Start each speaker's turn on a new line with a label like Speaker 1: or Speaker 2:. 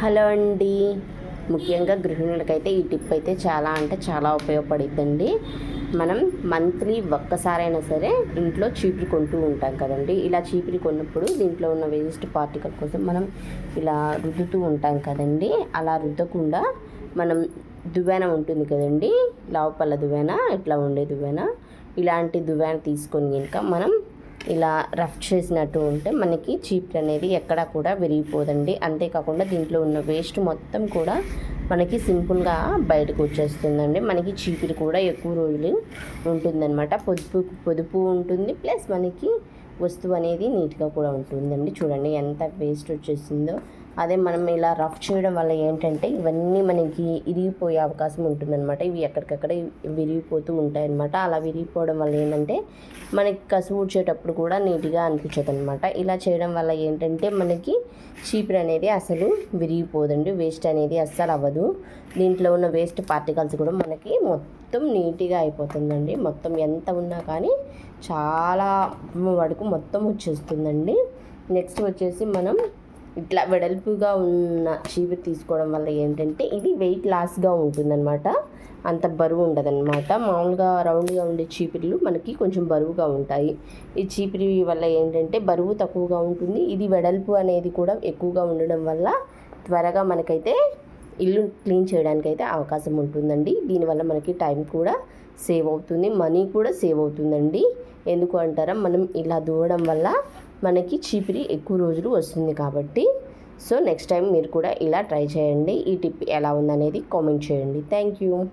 Speaker 1: Hello అండి. ముఖ్యంగా గృహిణులకైతే ఈ టిప్ అయితే చాలా అంటే చాలా ఉపయోగపడుతుందండి మనం మంత్లీ ఒక్కసారైనా సరే ఇంట్లో చీపురు కొంటూ ఉంటాం కదండి. ఇలా చీపురు కొన్నప్పుడు దీంట్లో ఉన్న వేస్ట్ పార్టికల్ కోసం మనం ఇలా రుద్దుతూ ఉంటాం కదండి. అలా రుద్దకుండా మనం దువ్వెన ఉంటుంది కదండి. లావుపల్ల దువ్వెన ఇట్లా ఉండే దువ్వెన. ఇలాంటి దువ్వెన తీసుకొని కనుక మనం ఇలా రఫ్ చేసినట్టు ఉంటే మనకి చీపురు అనేది ఎక్కడా కూడా విరిగిపోదండి. అంతేకాకుండా దీంట్లో ఉన్న వేస్ట్ మొత్తం కూడా మనకి సింపుల్గా బయటకు వచ్చేస్తుందండి. మనకి చీపురు కూడా ఎక్కువ రోజులు ఉంటుందన్నమాట. పొదుపు పొదుపు ఉంటుంది. ప్లస్ మనకి వస్తువు అనేది నీట్గా కూడా ఉంటుందండి. చూడండి ఎంత వేస్ట్ వచ్చేసిందో. అదే మనం ఇలా రఫ్ చేయడం వల్ల ఏంటంటే ఇవన్నీ మనకి ఇరిగిపోయే అవకాశం ఉంటుందన్నమాట. ఇవి ఎక్కడికక్కడ విరిగిపోతూ ఉంటాయి అన్నమాట అలా విరిగిపోవడం వల్ల ఏంటంటే మనకి కసువు కూడా నీట్గా అనిపించదు అనమాట ఇలా చేయడం వల్ల ఏంటంటే మనకి చీపురు అనేది అసలు విరిగిపోదండి. వేస్ట్ అనేది అస్సలు అవ్వదు. దీంట్లో ఉన్న వేస్ట్ పార్టికల్స్ కూడా మనకి మొత్తం నీట్గా అయిపోతుందండి. మొత్తం ఎంత ఉన్నా కానీ చాలా వరకు మొత్తం వచ్చేస్తుందండి. నెక్స్ట్ వచ్చేసి మనం ఇట్లా వెడల్పుగా ఉన్న చీపురు తీసుకోవడం వల్ల ఏంటంటే ఇది వెయిట్ లాస్గా ఉంటుందన్నమాట. అంత బరువు ఉండదన్నమాట. మామూలుగా రౌండ్గా ఉండే చీపిరిలు మనకి కొంచెం బరువుగా ఉంటాయి. ఈ చీపిరి వల్ల ఏంటంటే బరువు తక్కువగా ఉంటుంది. ఇది వెడల్పు అనేది కూడా ఎక్కువగా ఉండడం వల్ల త్వరగా మనకైతే ఇల్లు క్లీన్ చేయడానికి అయితే అవకాశం ఉంటుందండి. దీనివల్ల మనకి టైం కూడా సేవ్ అవుతుంది. మనీ కూడా సేవ్ అవుతుందండి. ఎందుకు అంటారా? మనం ఇలా దూవడం వల్ల మనకి చీపిరి ఎక్కువ రోజులు వస్తుంది కాబట్టి. సో నెక్స్ట్ టైం మీరు కూడా ఇలా ట్రై చేయండి. ఈ టిప్ ఎలా ఉందనేది కామెంట్ చేయండి. Thank you